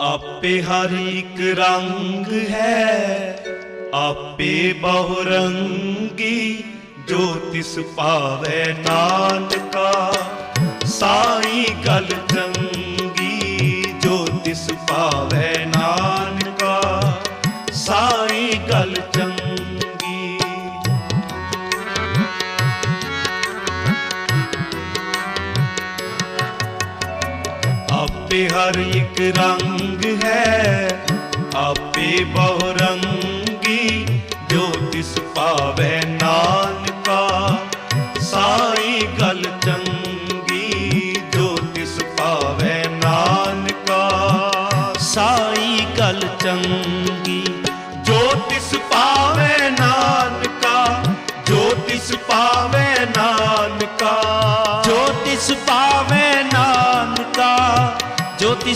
ਆਪੇ ਹਰ ਇੱਕ ਰੰਗ ਹੈ, ਆਪੇ ਬਹੁ ਰੰਗੀ ਜੋ ਤਿਸ ਭਾਵੈ ਨਾਨਕਾ। ਸਾਈ ਗਲ ਚੰਗੀ, ਜੋ ਤਿਸ ਭਾਵੈ ਨਾਨਕਾ। ਸਾਈ ਗਲ ਤੇ ਹਰ ਇੱਕ ਰੰਗ ਹੈ। ਆਪੇ ਬਹੁ ਰੰਗੀ ਜੋ ਤਿਸ ਪਾਵੇ ਨਾਨਕਾ। ਸਾਈ ਗਲ ਚੰਗੀ ਜੋ ਤਿਸ ਪਾਵੇ ਨਾਨਕਾ। ਸਾਈ ਗਲ ਚੰਗੀ ਜੋ ਤਿਸ ਪਾਵੇ ਨਾਨਕਾ। ਜੋ ਤਿਸ ਪਾਵੇ ਨਾਨਕਾ। ਜੋ ਤਿਸ ਪਾਵੇ Yo te